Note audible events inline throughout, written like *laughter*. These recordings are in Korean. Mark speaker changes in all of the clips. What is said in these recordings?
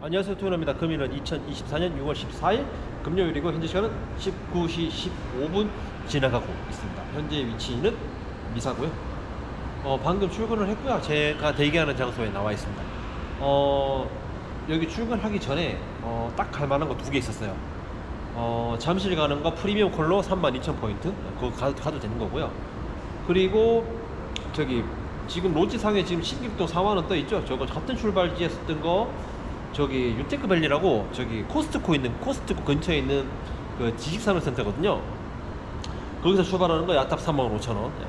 Speaker 1: 안녕하세요. 투원입니다. 금일은 2024년 6월 14일 금요일이고 현재 시간은 19시 15분 지나가고 있습니다. 현재 위치는 미사고요. 어, 방금 출근을 했고요. 제가 대기하는 장소에 나와 있습니다. 어, 여기 출근하기 전에 어, 딱 갈 만한 거 두 개 있었어요. 어, 잠실 가는 거 프리미엄 콜로 32,000포인트? 그거 가, 가도 되는 거고요. 그리고 저기 지금 로지상에 지금 신길동 4만원 떠 있죠? 저거 같은 출발지에 썼던 거 저기 유테크밸리라고 저기 코스트코 있는 코스트코 근처에 있는 그 지식산업센터거든요 거기서 출발하는 거 야탑 3만 5천 원 예.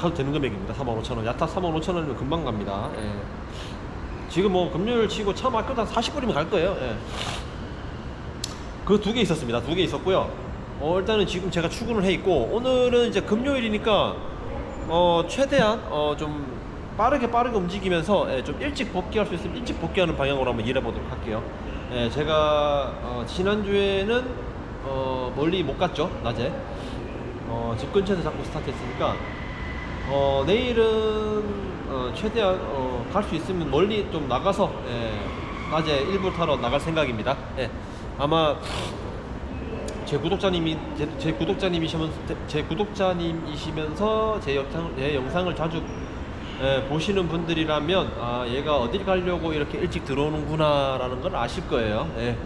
Speaker 1: 가도 되는 금액입니다 3만 5천 원 야탑 3만 5천 원이면 금방 갑니다 예. 지금 뭐 금요일 치고 차 막혀도 한 40분이면 갈 거예요 예. 그 두 개 있었습니다. 두 개 있었고요. 어, 일단은 지금 제가 출근을 해 있고 오늘은 이제 금요일이니까 어, 최대한 어, 좀 빠르게 빠르게 움직이면서 예, 좀 일찍 복귀할 수 있으면 일찍 복귀하는 방향으로 한번 일해보도록 할게요. 예, 제가 어, 지난주에는 어, 멀리 못 갔죠 낮에 어, 집 근처에서 자꾸 스타트했으니까 어, 내일은 어, 최대한 어, 갈 수 있으면 멀리 좀 나가서 예, 낮에 일부 타러 나갈 생각입니다. 예, 아마 제 구독자님이 제, 제 구독자님이시면 제 구독자님이시면서 제 영상 제 영상을 자주 예, 보시는 분들이라면 아 얘가 어딜 가려고 이렇게 일찍 들어오는구나 라는 걸 아실 거예요. 예.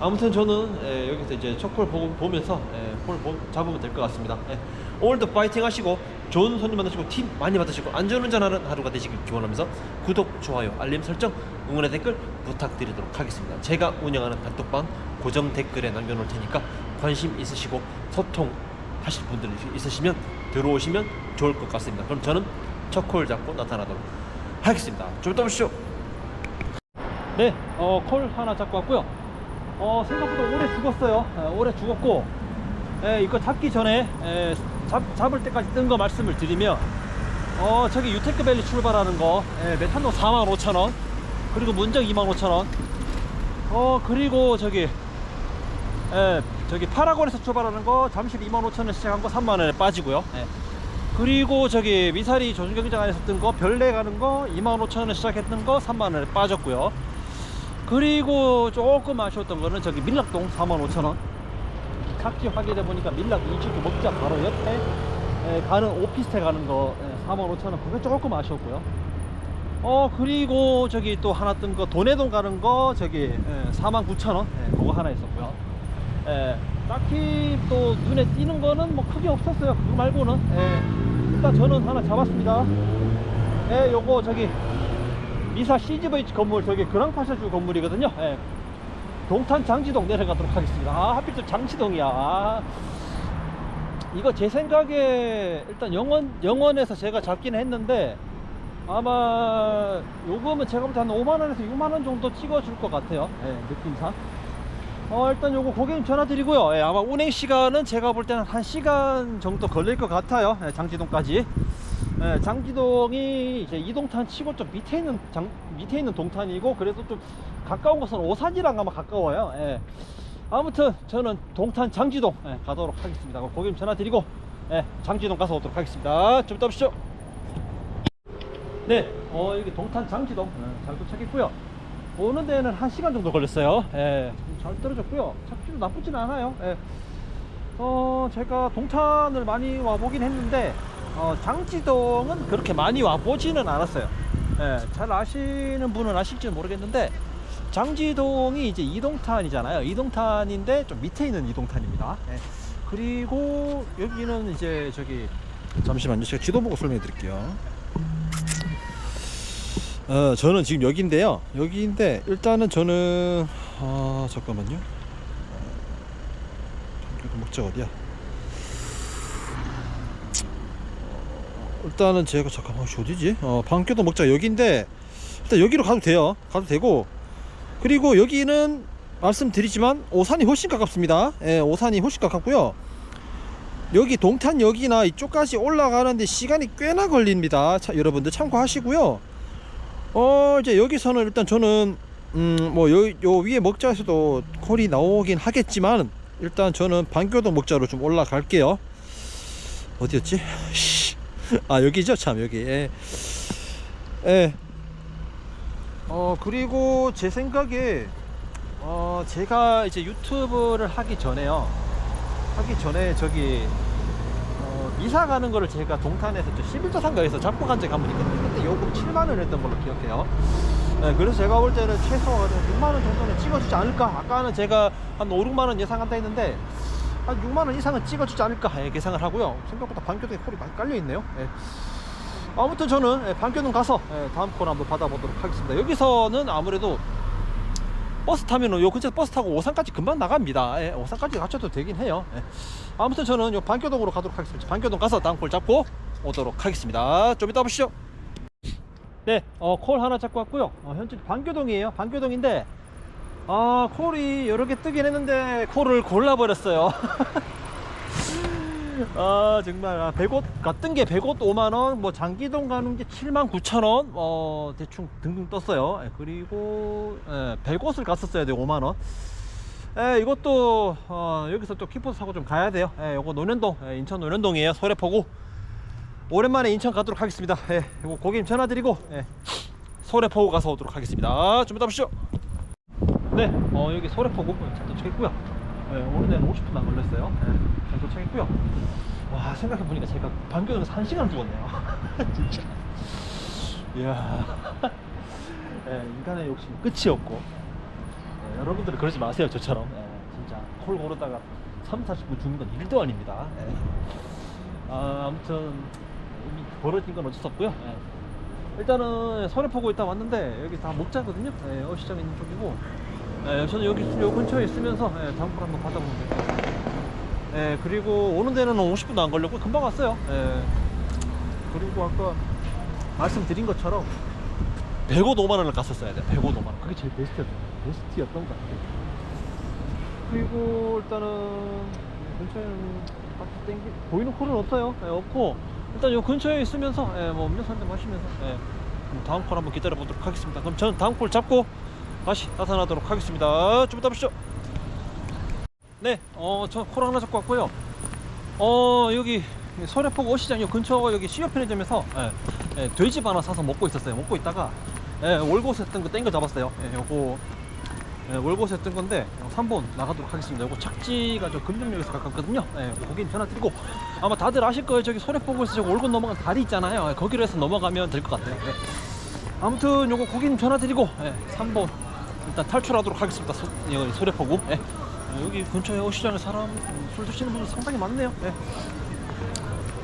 Speaker 1: 아무튼 저는 예, 여기서 이제 첫콜 보면서 예, 콜 보- 잡으면 될 것 같습니다. 예. 오늘도 파이팅 하시고 좋은 손님 만나시고 팀 많이 받으시고 안전운전하는 하루가 되시길 기원하면서 구독, 좋아요, 알림 설정, 응원의 댓글 부탁드리도록 하겠습니다. 제가 운영하는 단톡방 고정 댓글에 남겨놓을 테니까 관심 있으시고 소통하실 분들 있으시면 들어오시면 좋을 것 같습니다. 그럼 저는 첫콜 잡고 나타나도록 하겠습니다. 좀 이따 보시죠. 네, 어, 콜 하나 잡고 왔고요. 어, 생각보다 오래 죽었어요. 에, 오래 죽었고, 에, 이거 잡기 전에 에, 잡, 잡을 때까지 뜬 거 말씀을 드리면, 어, 저기 유테크밸리 출발하는 거, 에, 메탄도 45,000원, 그리고 문정 25,000원, 어, 그리고 저기, 에, 저기 파라곤에서 출발하는 거 잠실 25,000원 시작한 거 3만 원에 빠지고요. 예. 그리고 저기 미사리 조준경기장 안에서 뜬 거 별내 가는 거 25,000원에 시작했던 거 3만원에 빠졌고요. 그리고 조금 아쉬웠던 거는 저기 밀락동 45,000원. 찾기 확인해 보니까 밀락 2주구 먹자 바로 옆에 에, 가는 오피스텔 가는 거 45,000원 그게 조금 아쉬웠고요. 어 그리고 저기 또 하나 뜬 거 도내동 가는 거 저기 49,000원 예, 그거 하나 있었고요. 예, 딱히 또 눈에 띄는 거는 뭐 크게 없었어요. 그거 말고는 예, 일단 저는 하나 잡았습니다. 예, 요거 저기 미사 CGV 건물 저기 그랑파셔주 건물이거든요. 예. 동탄 장지동 내려가도록 하겠습니다. 아, 하필 또 장지동이야. 아, 이거 제 생각에 일단 영원 영원에서 제가 잡긴 했는데 아마 요금은 제가 볼 때 한 5만원에서 6만원 정도 찍어줄 것 같아요. 예, 느낌상. 어, 일단 요거 고객님 전화 드리고요. 예, 아마 운행 시간은 제가 볼 때는 한 시간 정도 걸릴 것 같아요. 예, 장지동까지. 예, 장지동이 이제 이동탄 치고 좀 밑에 있는 장, 밑에 있는 동탄이고 그래도 좀 가까운 곳은 오산이랑 아마 가까워요. 예. 아무튼 저는 동탄 장지동 예, 가도록 하겠습니다. 고객님 전화 드리고 예, 장지동 가서 오도록 하겠습니다. 좀 이따 보시죠. 네, 어, 여기 동탄 장지동 예, 잘 도착했고요. 오는 데는 한 시간 정도 걸렸어요. 예, 잘 떨어졌고요. 찾기도 나쁘진 않아요. 예. 어, 제가 동탄을 많이 와보긴 했는데, 어, 장지동은 그렇게 많이 와보지는 않았어요. 예, 잘 아시는 분은 아실지 모르겠는데, 장지동이 이제 이동탄이잖아요. 이동탄인데 좀 밑에 있는 이동탄입니다. 예. 그리고 여기는 이제 저기, 잠시만요. 제가 지도 보고 설명해 드릴게요. 어, 저는 지금 여기인데요. 여기인데 일단은 저는 아 잠깐만요. 목적 어디야? 어, 일단은 제가 잠깐만 어디지? 어 방교도 먹자 여기인데 일단 여기로 가도 돼요. 가도 되고 그리고 여기는 말씀드리지만 오산이 훨씬 가깝습니다. 예, 오산이 훨씬 가깝고요. 여기 동탄역이나 이쪽까지 올라가는데 시간이 꽤나 걸립니다. 자, 여러분들 참고하시고요. 어 이제 여기서는 일단 저는 음뭐요 요 위에 먹자에서도 콜이 나오긴 하겠지만 일단 저는 반교동 먹자로 좀 올라갈게요. 어디였지? 씨. 아 여기죠 참 여기. 예. 예. 어 그리고 제 생각에 어 제가 이제 유튜브를 하기 전에요. 하기 전에 저기 어, 이사 가는 거를 제가 동탄에서 저 11조 상가에서 잡고 간 적이 한번 있거든요. 그때 요금 7만 원 했던 걸로 기억해요. 네, 그래서 제가 볼 때는 최소 한 6만 원 정도는 찍어주지 않을까. 아까는 제가 한 5, 6만 원 예상한다 했는데 한 6만 원 이상은 찍어주지 않을까 예, 계산을 하고요. 생각보다 반교동에 콜이 많이 깔려 있네요. 예. 아무튼 저는 예, 반교동 가서 예, 다음 콜 한번 받아보도록 하겠습니다. 여기서는 아무래도 버스 타면은 요 근처 버스 타고 오산까지 금방 나갑니다. 예, 오산까지 가셔도 되긴 해요. 예. 아무튼 저는 요 반교동으로 가도록 하겠습니다. 반교동 가서 콜 잡고 오도록 하겠습니다. 좀 이따 보시죠. 네, 어, 콜 하나 잡고 왔고요. 어, 현재 반교동이에요. 반교동인데 아 콜이 여러 개 뜨긴 했는데 콜을 골라버렸어요. *laughs* 아 정말. 아, 100옷 같은 게 100옷 5만원 뭐 장기동 가는 게 7만 9천원 어 대충 등등 떴어요. 예, 그리고 예, 100옷을 갔었어야 돼요 5만원. 예, 이것도 어, 여기서 또 키포스 사고 좀 가야 돼요. 예, 요거 논현동 예, 인천 논현동이에요. 소래포구. 오랜만에 인천 가도록 하겠습니다. 예, 요거 고객님 전화 드리고 예, 소래포구 가서 오도록 하겠습니다. 좀 이따 보시죠 네, 어, 여기 소래포구 잘 도착했고요. 네, 오는 데는 50분 안 걸렸어요. 도착 했고요. 와, 생각해보니까 제가 반교동에서 1시간 죽었네요. *laughs* 진짜. 이야. 네, *laughs* 인간의 욕심 끝이 없고. 네, 여러분들은 그러지 마세요, 저처럼. 네, 진짜. 콜 고르다가 3, 40분 죽는 건 일도 아닙니다. 네. 아, 아무튼, 이미 벌어진 건 어쩔 수 없고요. 네. 일단은 서울포구 있다 왔는데 여기 다 목자거든요. 예, 어시장 있는 쪽이고. 예, 저는 여기 요 근처에 있으면서 예, 걸 한번 받아보면 될 것 같아요. 예, 그리고 오는 데는 50분도 안 걸렸고 금방 왔어요. 예. 그리고 아까 말씀드린 것처럼 105 5만 원을 갔었어야 돼. 105 5만 원. 그게 제일 베스트였던 베스트였던 것 같아요. 그리고 일단은 근처에는 딱히 땡기 보이는 콜은 없어요. 예, 없고 일단 요 근처에 있으면서 예, 뭐 음료수 한잔 마시면서 예, 그럼 다음 콜 한번 기다려 보도록 하겠습니다. 그럼 저는 다음 콜 잡고 다시 나타나도록 하겠습니다. 좀 이따 보시죠. 네, 어, 저콜 하나 잡고 왔고요. 어, 여기 서래포구 어시장 요 근처 여기 시어 편의점에서 예, 예, 돼지밥 하나 사서 먹고 있었어요. 먹고 있다가 예, 월고스 했던 거 땡겨 잡았어요. 예, 요거 예, 월고스 했던 건데 3번 나가도록 하겠습니다. 요거 착지가 저 금정역에서 가깝거든요. 예, 고객님 전화 드리고 아마 다들 아실 거예요. 저기 소래포구에서 저 월곤 넘어간 다리 있잖아요. 예, 거기로 해서 넘어가면 될 것 같아요. 예. 아무튼 요거 고객님 전화 드리고 예, 3번 일단 탈출하도록 하겠습니다. 소, 여기 소래포구. 예. 어, 여기 근처에 어시장에 사람 음, 술 드시는 분들 상당히 많네요. 예.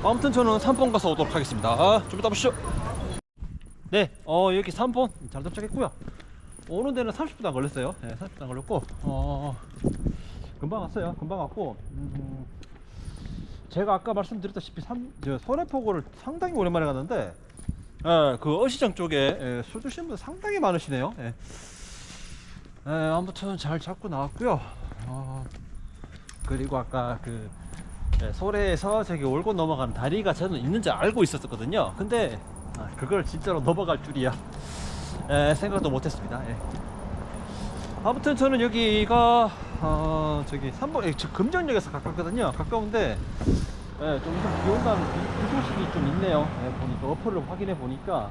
Speaker 1: 아무튼 저는 3번 가서 오도록 하겠습니다. 좀 이따 보시죠. 네, 어 여기 3번 잘 도착했고요. 오는 데는 30분도 안 걸렸어요. 네, 30분도 안 걸렸고, 어, 금방 왔어요. 금방 왔고, 음, 제가 아까 말씀드렸다시피 삼, 저 소래포구를 상당히 오랜만에 갔는데, 예, 그 어시장 쪽에 예, 술 드시는 분 상당히 많으시네요. 예. 예, 아무튼 잘 잡고 나왔고요. 어, 그리고 아까 그 예, 소래에서 저기 올고 넘어가는 다리가 저는 있는지 알고 있었거든요. 근데 아, 그걸 진짜로 넘어갈 줄이야. 예, 생각도 못했습니다. 예. 아무튼 저는 여기가 어, 저기 3번 예, 저 금정역에서 가깝거든요. 가까운데 예, 좀 이상 비 온다는 비, 비 소식이 좀 있네요. 예, 보니까 어플을 확인해 보니까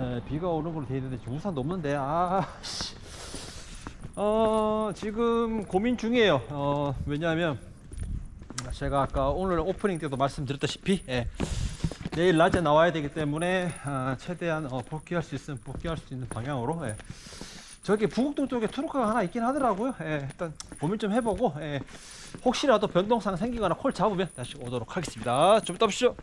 Speaker 1: 예, 비가 오는 걸로 돼 있는데 지금 우산도 없는데 아 씨. 어, 지금 고민 중이에요. 어, 왜냐하면 제가 아까 오늘 오프닝 때도 말씀드렸다시피 예, 내일 낮에 나와야 되기 때문에 아, 최대한 어, 복귀할 수 있으면 복귀할 수 있는 방향으로 예. 저기 부곡동 쪽에 트루크가 하나 있긴 하더라고요. 예, 일단 고민 좀 해보고 예, 혹시라도 변동상 생기거나 콜 잡으면 다시 오도록 하겠습니다. 좀 이따 보시죠.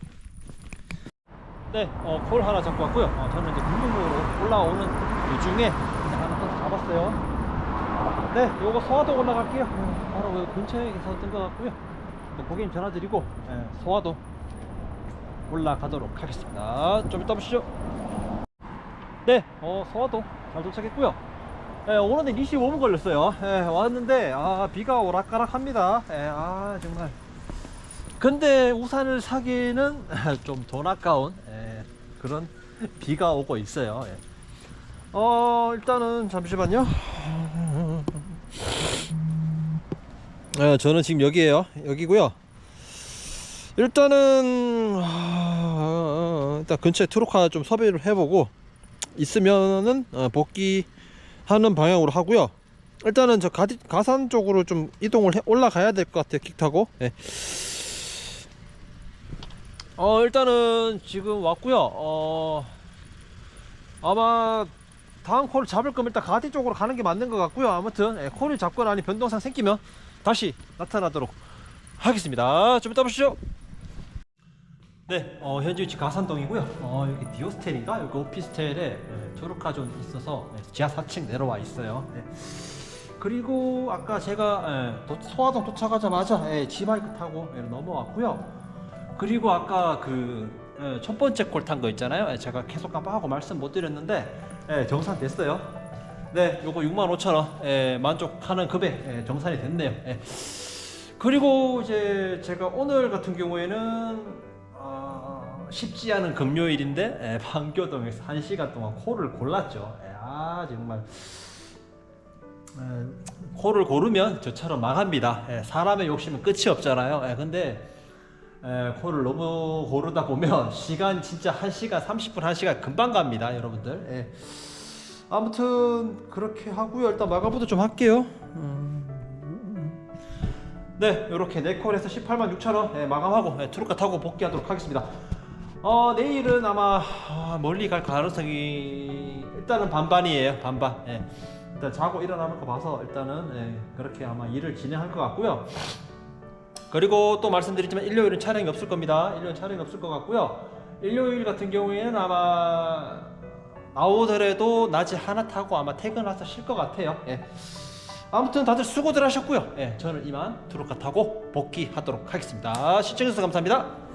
Speaker 1: 네, 어, 콜 하나 잡고 왔고요. 어, 저는 이제 금융으로 올라오는 도중에 하나 또 잡았어요. 네, 요거 소화동 올라갈게요. 어, 바로 그 근처에서 뜬것 같고요. 또 고객님 전화 드리고 예, 소화동 올라가도록 하겠습니다. 좀 이따 보시죠. 네, 어, 소화동 잘 도착했고요. 예, 오는데 25분 걸렸어요. 예, 왔는데 아, 비가 오락가락합니다. 예, 아 정말. 근데 우산을 사기는 *laughs* 좀 돈 아까운 예, 그런 비가 오고 있어요. 예. 어, 일단은 잠시만요. 예, 저는 지금 여기에요. 여기고요. 일단은 아, 일단 근처에 트로카 좀 섭외를 해보고 있으면은 어, 복귀하는 방향으로 하고요. 일단은 저 가디, 가산 쪽으로 좀 이동을 해, 올라가야 될 것 같아요. 킥 타고. 예. 어 일단은 지금 왔고요. 어 아마 다음 콜을 잡을 거면 일단 가디 쪽으로 가는 게 맞는 것 같고요. 아무튼 예, 콜을 잡거나 아니 변동상 생기면 다시 나타나도록 하겠습니다. 좀 이따 보시죠. 네, 어, 현재 위치 가산동이고요. 어, 여기 디오스텔인가? 여기 오피스텔에 예, 조르카존 있어서 예, 지하 4층 내려와 있어요. 네. 그리고 아까 제가 예, 도- 소화동 도착하자마자 예, 지바이크 타고 예, 넘어왔고요. 그리고 아까 그 첫 번째 콜 탄 거 있잖아요. 예, 제가 계속 깜빡하고 말씀 못 드렸는데 예, 정산 됐어요. 네, 요거 65,000원 예, 만족하는 급에 예, 정산이 됐네요. 예. 그리고 이제 제가 오늘 같은 경우에는 어, 쉽지 않은 금요일인데 예, 판교동에서 1시간 동안 콜을 골랐죠. 예, 아 정말 예, 콜을 고르면 저처럼 망합니다. 예, 사람의 욕심은 끝이 없잖아요. 예, 근데 예, 콜을 너무 고르다 보면 *laughs* 시간 진짜 1시간 30분 1시간 금방 갑니다 여러분들 예. 아무튼 그렇게 하고요 일단 마감부터 좀 할게요 음. 네 이렇게 네 콜에서 18만 6천원 예, 마감하고 예, 트루카 타고 복귀하도록 하겠습니다 어, 내일은 아마 아, 멀리 갈 가능성이 일단은 반반이에요 반반 예. 일단 자고 일어나는 거 봐서 일단은 예, 그렇게 아마 일을 진행할 것 같고요 그리고 또 말씀드리지만 일요일은 촬영이 없을 겁니다. 일요일 촬영이 없을 것 같고요. 일요일 같은 경우에는 아마 나오더라도 낮에 하나 타고 아마 퇴근해서 쉴 것 같아요. 예. 아무튼 다들 수고들 하셨고요. 예, 저는 이만 트로카 타고 복귀하도록 하겠습니다. 시청해주셔서 감사합니다.